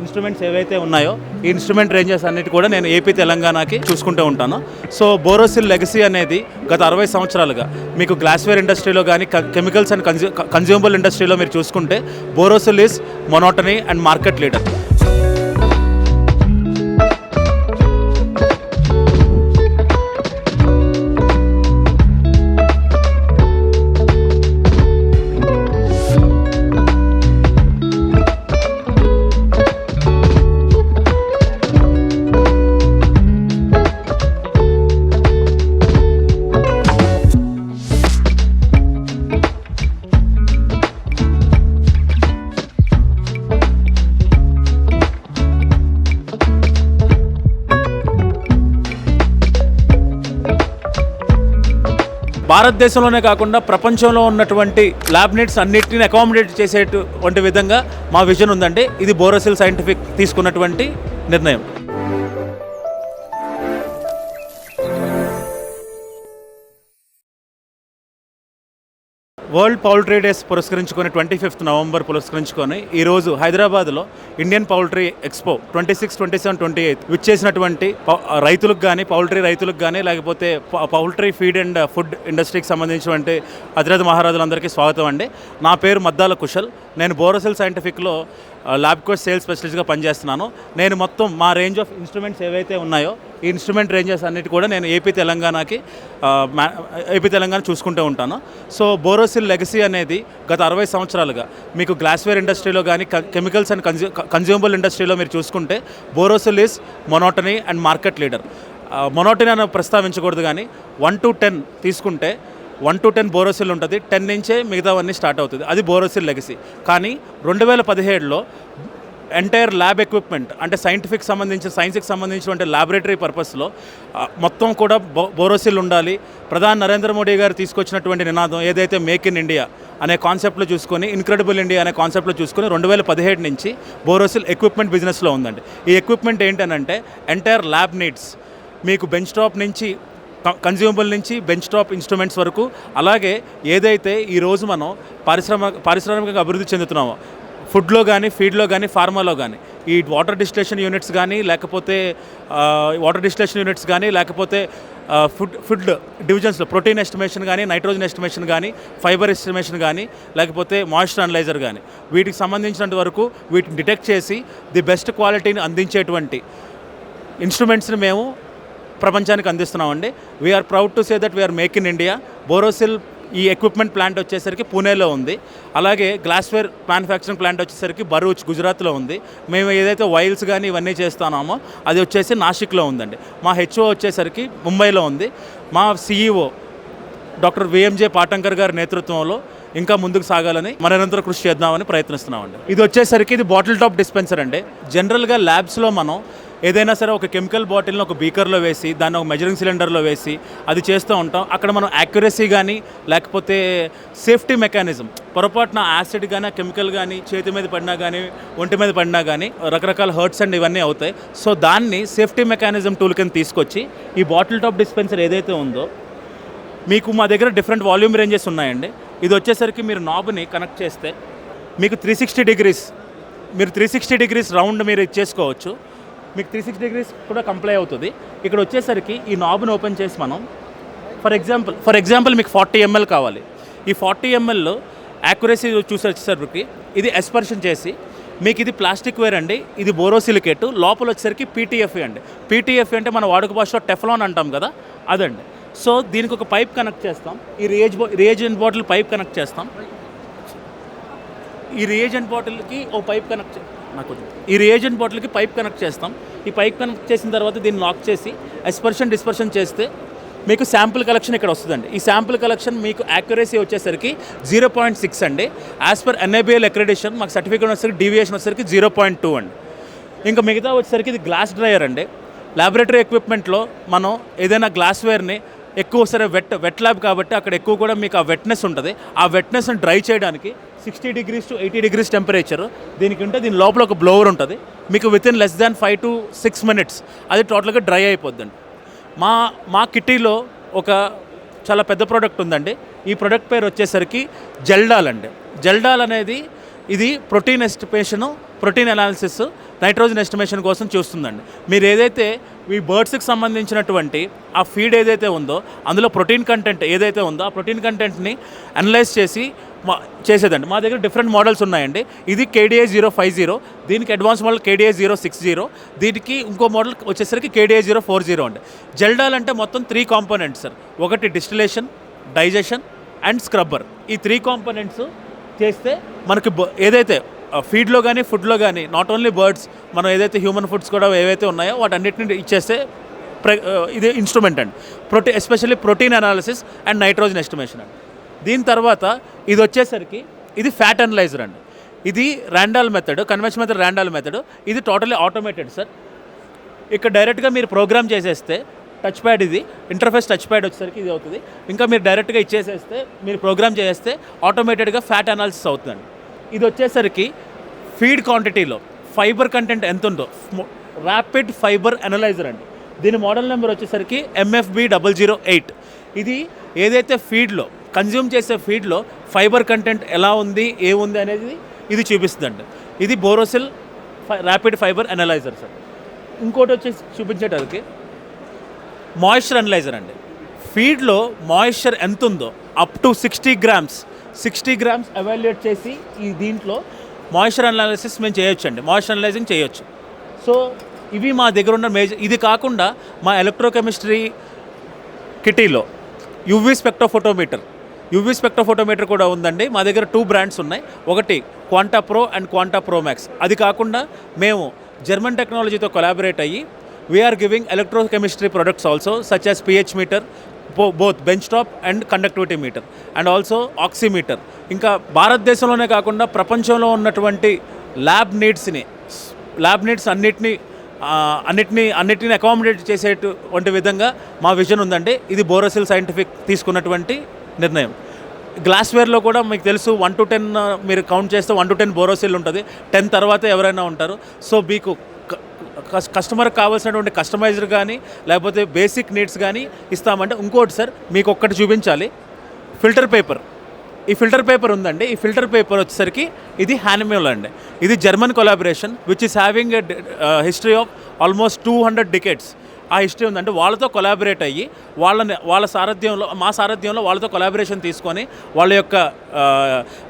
Instruments ఏవైతే ఉన్నాయో ఈ ఇన్స్ట్రుమెంట్ రేంజెస్ అన్నిటి కూడా నేను ఏపీ తెలంగాణకి చూసుకుంటూ ఉంటాను. సో బోరోసిల్ లెగసీ అనేది గత అరవై సంవత్సరాలుగా మీకు గ్లాస్వేర్ ఇండస్ట్రీలో కానీ కెమికల్స్ అండ్ కన్జ్యూ కన్జ్యూమబుల్ ఇండస్ట్రీలో మీరు చూసుకుంటే Borosil is monotony and market leader భారతదేశంలోనే కాకుండా ప్రపంచంలో ఉన్నటువంటి ల్యాబ్ నీడ్స్ అన్నిటిని అకామిడేట్ చేసేటువంటి విధంగా మా విజన్ ఉందండి. ఇది బోరోసిల్ సైంటిఫిక్ తీసుకున్నటువంటి నిర్ణయం. వరల్డ్ పౌల్ట్రీ డేస్ పురస్కరించుకొని ట్వంటీ ఫిఫ్త్ నవంబర్ పురస్కరించుకొని ఈరోజు హైదరాబాద్లో Indian poultry expo twenty six twenty seven twenty eighth విచ్చేసినటువంటి పౌ- రైతులకు కానీ పౌల్ట్రీ రైతులకు కానీ లేకపోతే ప- పౌల్ట్రీ ఫీడ్ అండ్ ఫుడ్ ఇండస్ట్రీకి సంబంధించినటువంటి అతిరథ మహారాజులందరికీ స్వాగతం అండి. నా పేరు మద్దాల కుశల్. నేను బోరసెల్ సైంటిఫిక్లో ల్యాబ్ కోట్ సేల్స్ స్పెషలిస్ట్గా పనిచేస్తున్నాను. నేను మొత్తం మా రేంజ్ ఆఫ్ ఇన్స్ట్రుమెంట్స్ ఏవైతే ఉన్నాయో ఈ ఇన్స్ట్రుమెంట్ రేంజెస్ అన్నిటి కూడా నేను ఏపీ తెలంగాణకి ఏపీ తెలంగాణ చూసుకుంటూ ఉంటాను. సో బోరోసిల్ లెగసీ అనేది గత అరవై సంవత్సరాలుగా మీకు గ్లాస్వేర్ ఇండస్ట్రీలో కానీ కెమికల్స్ అండ్ కన్జ్యూ కన్జ్యూమబుల్ ఇండస్ట్రీలో మీరు చూసుకుంటే Borosil is monotony and market leader monotony అని ప్రస్తావించకూడదు కానీ వన్ టు టెన్ తీసుకుంటే వన్ టు టెన్ బోరోసిల్ ఉంటుంది. టెన్ నుంచే మిగతావన్నీ స్టార్ట్ అవుతుంది. అది బోరోసిల్ లెగసీ. కానీ రెండు వేల పదిహేడులో ఎంటైర్ ల్యాబ్ ఎక్విప్మెంట్ అంటే సైంటిఫిక్ సంబంధించిన సైన్స్కి సంబంధించినటువంటి ల్యాబొరేటరీ పర్పస్లో మొత్తం కూడా బో బోరోసిల్ ఉండాలి. ప్రధాని నరేంద్ర మోడీ గారు తీసుకొచ్చినటువంటి నినాదం ఏదైతే మేక్ ఇన్ ఇండియా అనే కాన్సెప్ట్లో చూసుకొని ఇన్క్రెడిబుల్ ఇండియా అనే కాన్సెప్ట్లో చూసుకొని రెండు వేల పదిహేడు నుంచి బోరోసిల్ ఎక్విప్మెంట్ బిజినెస్లో ఉందండి. ఈ ఎక్విప్మెంట్ ఏంటనంటే ఎంటైర్ ల్యాబ్ నీడ్స్. మీకు బెంచ్ టాప్ నుంచి కన్జ్యూమబుల్ నుంచి బెంచ్ టాప్ ఇన్స్ట్రుమెంట్స్ వరకు. అలాగే ఏదైతే ఈరోజు మనం పారిశ్రామిక పారిశ్రామికంగా అభివృద్ధి చెందుతున్నామో ఫుడ్లో కానీ ఫీడ్లో కానీ ఫార్మాలో కానీ ఈ వాటర్ డిస్టిలేషన్ యూనిట్స్ కానీ లేకపోతే వాటర్ డిస్టిలేషన్ యూనిట్స్ కానీ లేకపోతే ఫుడ్ ఫుడ్ డివిజన్స్లో ప్రోటీన్ ఎస్టిమేషన్ కానీ నైట్రోజన్ ఎస్టిమేషన్ కానీ ఫైబర్ ఎస్టిమేషన్ కానీ లేకపోతే మాయిశ్చర్ అనలైజర్ కానీ వీటికి సంబంధించినంత వరకు వీటిని డిటెక్ట్ చేసి ది బెస్ట్ క్వాలిటీని అందించేటువంటి ఇన్స్ట్రుమెంట్స్ని మేము ప్రపంచానికి అందిస్తున్నామండి. We're proud to say that we're make in India Borosil ఈ ఎక్విప్మెంట్ ప్లాంట్ వచ్చేసరికి పూణేలో ఉంది. అలాగే గ్లాస్వేర్ మ్యానుఫ్యాక్చరింగ్ ప్లాంట్ వచ్చేసరికి బరూచ్ గుజరాత్లో ఉంది. మేము ఏదైతే వైల్స్ కానీ ఇవన్నీ చేస్తున్నామో అది వచ్చేసి నాసిక్లో ఉందండి. మా హెచ్ఓ వచ్చేసరికి ముంబైలో ఉంది. మా సిఈఓ డాక్టర్ విఎంజే పాటంకర్ గారి నేతృత్వంలో ఇంకా ముందుకు సాగాలని మనంతరం కృషి చేద్దామని ప్రయత్నిస్తున్నామండి. ఇది వచ్చేసరికి ఇది బాటిల్ టాప్ డిస్పెన్సర్ అండి. జనరల్గా ల్యాబ్స్లో మనం ఏదైనా సరే ఒక కెమికల్ బాటిల్ని ఒక బీకర్లో వేసి దాన్ని ఒక మెజరింగ్ సిలిండర్లో వేసి అది చేస్తూ ఉంటాం. అక్కడ మనం యాక్యురసీ కానీ లేకపోతే సేఫ్టీ మెకానిజం పొరపాటున యాసిడ్ కానీ కెమికల్ కానీ చేతి మీద పడినా కానీ ఒంటి మీద పడినా కానీ రకరకాల హర్ట్స్ అండ్ ఇవన్నీ అవుతాయి. సో దాన్ని సేఫ్టీ మెకానిజం టూల్ కింద తీసుకొచ్చి ఈ బాటిల్ టాప్ డిస్పెన్సర్ ఏదైతే ఉందో మీకు మా దగ్గర డిఫరెంట్ వాల్యూమ్ రేంజెస్ ఉన్నాయండి. ఇది వచ్చేసరికి మీరు నాబ్ని కనెక్ట్ చేస్తే మీకు త్రీ సిక్స్టీ డిగ్రీస్ మీరు త్రీ సిక్స్టీ డిగ్రీస్ రౌండ్ మీరు చేసుకోవచ్చు. మీకు త్రీ సిక్స్ డిగ్రీస్ కూడా కంప్లై అవుతుంది. ఇక్కడ వచ్చేసరికి ఈ నాబ్ని ఓపెన్ చేసి మనం ఫర్ ఎగ్జాంపుల్ ఫర్ ఎగ్జాంపుల్ మీకు ఫార్టీ ఎంఎల్ కావాలి. ఈ ఫార్టీ ఎంఎల్లో యాక్యురసీ చూసి వచ్చేసరికి ఇది ఎస్పర్షన్ చేసి మీకు ఇది ప్లాస్టిక్ వేర్ అండి ఇది బోరోసిలికేట్ లోపల వచ్చేసరికి పీటీఎఫ్ అండి. పీటీఎఫ్ అంటే మన వాడుక భాషలో టెఫ్లాన్ అంటాం కదా అదండి. సో దీనికి ఒక పైప్ కనెక్ట్ చేస్తాం. ఈ రేజ్ రియేజెంట్ బాటిల్ పైప్ కనెక్ట్ చేస్తాం. ఈ రియేజెంట్ బాటిల్కి ఓ పైప్ కనెక్ట్ చేస్తాం నాకు ఈ రియేజెంట్ బాటిల్కి పైప్ కనెక్ట్ చేస్తాం. ఈ పైప్ కనెక్ట్ చేసిన తర్వాత దీన్ని లాక్ చేసి ఎస్పర్షన్ డిస్పర్షన్ చేస్తే మీకు శాంపుల్ కలెక్షన్ ఇక్కడ వస్తుందండి. ఈ శాంపుల్ కలెక్షన్ మీకు యాక్యురసీ వచ్చేసరికి జీరో పాయింట్ సిక్స్ అండి. యాజ్ పర్ ఎన్ఐబిఎల్ అక్రెడిషన్ మాకు సర్టిఫికేట్ వచ్చేసరికి డీవియేషన్ వచ్చేసరికి జీరో పాయింట్ టూ అండి. ఇంకా మిగతా వచ్చేసరికి ఇది గ్లాస్ డ్రయర్ అండి. ల్యాబొరేటరీ ఎక్విప్మెంట్లో మనం ఏదైనా గ్లాస్వేర్ని ఎక్కువ సరే వెట్ వెట్ ల్యాబ్ కాబట్టి అక్కడ ఎక్కువ కూడా మీకు ఆ వెట్నెస్ ఉంటుంది. ఆ వెట్నెస్ని డ్రై చేయడానికి sixty degrees to eighty degrees temperature దీనికి ఉంటే దీని లోపల ఒక బ్లోవర్ ఉంటుంది. మీకు within less than five to six minutes అది టోటల్గా డ్రై అయిపోద్దండి. మా మా కిట్టీలో ఒక చాలా పెద్ద ప్రోడక్ట్ ఉందండి. ఈ ప్రోడక్ట్ పేరు వచ్చేసరికి జెల్డాల్ అండి. జెల్డాల్ అనేది ఇది protein estimation protein analysis nitrogen estimation కోసం చూస్తుందండి. మీరు ఏదైతే ఈ బర్డ్స్కి సంబంధించినటువంటి ఆ ఫీడ్ ఏదైతే ఉందో అందులో ప్రోటీన్ కంటెంట్ ఏదైతే ఉందో ఆ ప్రోటీన్ కంటెంట్ని అనలైజ్ చేసి మా చేసేదండి. మా దగ్గర డిఫరెంట్ మోడల్స్ ఉన్నాయండి. ఇది కేడిఏ జీరో ఫైవ్ జీరో దీనికి advance model KDA zero six zero దీనికి ఇంకో మోడల్ వచ్చేసరికి కేడిఏ జీరో ఫోర్ జీరో అండి. జెల్డాల్ అంటే మొత్తం త్రీ కాంపోనెంట్స్ సార్ ఒకటి డిస్టిలేషన్ డైజెషన్ అండ్ స్క్రబ్బర్ ఈ త్రీ కాంపోనెంట్స్ చేస్తే మనకి ఏదైతే ఫీడ్లో కానీ ఫుడ్లో కానీ నాట్ ఓన్లీ బర్డ్స్ మనం ఏదైతే హ్యూమన్ ఫుడ్స్ కూడా ఏవైతే ఉన్నాయో వాటన్నిటిని ఇచ్చేస్తే ప్ర ఇది ఇన్స్ట్రుమెంట్ అండి. ప్రోటీ especially protein analysis and nitrogen estimation అండి. దీని తర్వాత ఇది వచ్చేసరికి ఇది ఫ్యాట్ అనలైజర్ అండి. ఇది Randall method convention method Randall method ఇది టోటలీ ఆటోమేటెడ్ సార్ ఇక్కడ డైరెక్ట్గా మీరు ప్రోగ్రామ్ చేసేస్తే టచ్ ప్యాడ్ ఇది ఇంటర్ఫేస్ టచ్ ప్యాడ్ వచ్చేసరికి ఇది అవుతుంది. ఇంకా మీరు డైరెక్ట్గా ఇచ్చేసేస్తే మీరు ప్రోగ్రామ్ చేసేస్తే ఆటోమేటెడ్గా ఫ్యాట్ అనాలిసిస్ అవుతుందండి. ఇది వచ్చేసరికి ఫీడ్ క్వాంటిటీలో ఫైబర్ కంటెంట్ ఎంత ఉందో ర్యాపిడ్ ఫైబర్ అనలైజర్ అండి. దీని మోడల్ నెంబర్ వచ్చేసరికి ఎంఎఫ్బి డబల్ జీరో ఎయిట్ ఇది ఏదైతే ఫీడ్లో కన్జ్యూమ్ చేసే ఫీడ్లో ఫైబర్ కంటెంట్ ఎలా ఉంది ఏముంది అనేది ఇది చూపిస్తుందండి. ఇది Borosil rapid fibre analyser sir ఇంకోటి వచ్చేసి చూపించేటరికి మాయిశ్చర్ అనలైజర్ అండి. ఫీడ్లో మాయిశ్చర్ ఎంత ఉందో up to sixty grams sixty grams evaluate చేసి ఈ దీంట్లో మాయిశ్చర్ అనాలిసిస్ మేము చేయొచ్చు అండి మాయిశ్చర్ అనలైజింగ్ చేయొచ్చు. సో ఇవి మా దగ్గర ఉన్న మేజర్ ఇది కాకుండా మా ఎలక్ట్రోకెమిస్ట్రీ కిటీలో యువీ స్పెక్ట్రోఫోటోమీటర్ యువీ స్పెక్ట్రోఫోటోమీటర్ కూడా ఉందండి. మా దగ్గర టూ బ్రాండ్స్ ఉన్నాయి. ఒకటి Quanta Pro and Quanta Pro Max అది కాకుండా మేము జర్మన్ టెక్నాలజీతో కొలాబరేట్ అయ్యి we're giving electrochemistry products also such as pH meter both bench top and conductivity meter and also oximeter ఇంకా భారతదేశంలోనే కాకుండా ప్రపంచంలో ఉన్నటువంటి ల్యాబ్ నీడ్స్ని ల్యాబ్ నీడ్స్ అన్నిటినీ అన్నిటినీ అన్నిటిని అకామిడేట్ చేసేటువంటి విధంగా మా విజన్ ఉందండి. ఇది బోరోసిల్ సైంటిఫిక్ తీసుకున్నటువంటి నిర్ణయం. గ్లాస్వేర్లో కూడా మీకు తెలుసు వన్ టు టెన్ మీరు కౌంట్ చేస్తే వన్ టు టెన్ బోరోసిల్ ఉంటుంది. టెన్ తర్వాత ఎవరైనా ఉంటారు. సో మీకు కస్టమర్కి కావాల్సినటువంటి కస్టమైజర్ కానీ లేకపోతే బేసిక్ నీడ్స్ కానీ ఇస్తామంటే ఇంకోటి సార్ మీకు ఒక్కటి చూపించాలి. Filter paper. ఈ ఫిల్టర్ పేపర్ ఉందండి. ఈ ఫిల్టర్ పేపర్ వచ్చేసరికి ఇది హ్యానిమేల్ అండి. ఇది German collaboration which is having a history of almost two hundred decades ఆ హిస్టరీ ఉందంటే వాళ్ళతో కొలాబరేట్ అయ్యి వాళ్ళని వాళ్ళ సారథ్యంలో మా సారథ్యంలో వాళ్ళతో కొలాబరేషన్ తీసుకొని వాళ్ళ యొక్క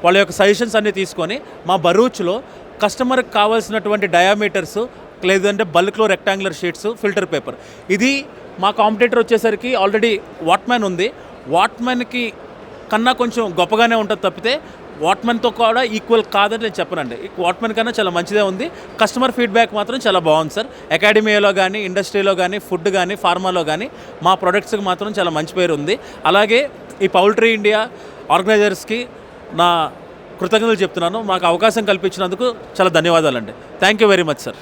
వాళ్ళ యొక్క సజెషన్స్ అన్నీ తీసుకొని మా బరూచ్లో కస్టమర్కి కావాల్సినటువంటి డయామీటర్స్ లేదంటే బల్క్లో రెక్టాంగులర్ షీట్స్ ఫిల్టర్ పేపర్ ఇది మా కాంపిటేటర్ వచ్చేసరికి ఆల్రెడీ వాట్మ్యాన్ ఉంది. వాట్మ్యాన్కి కన్నా కొంచెం గొప్పగానే ఉంటుంది తప్పితే వాట్మెన్తో కూడా ఈక్వల్ కాదని నేను చెప్పనండి. వాట్మెన్ కన్నా చాలా మంచిదే ఉంది. కస్టమర్ ఫీడ్బ్యాక్ మాత్రం చాలా బాగుంది సార్ అకాడమీలో కానీ ఇండస్ట్రీలో కానీ ఫుడ్ కానీ ఫార్మాలో కానీ మా ప్రొడక్ట్స్కి మాత్రం చాలా మంచి పేరు ఉంది. అలాగే ఈ పౌల్ట్రీ ఇండియా ఆర్గనైజర్స్కి నా కృతజ్ఞతలు చెప్తున్నాను. మాకు అవకాశం కల్పించినందుకు చాలా ధన్యవాదాలండి. Thank you very much sir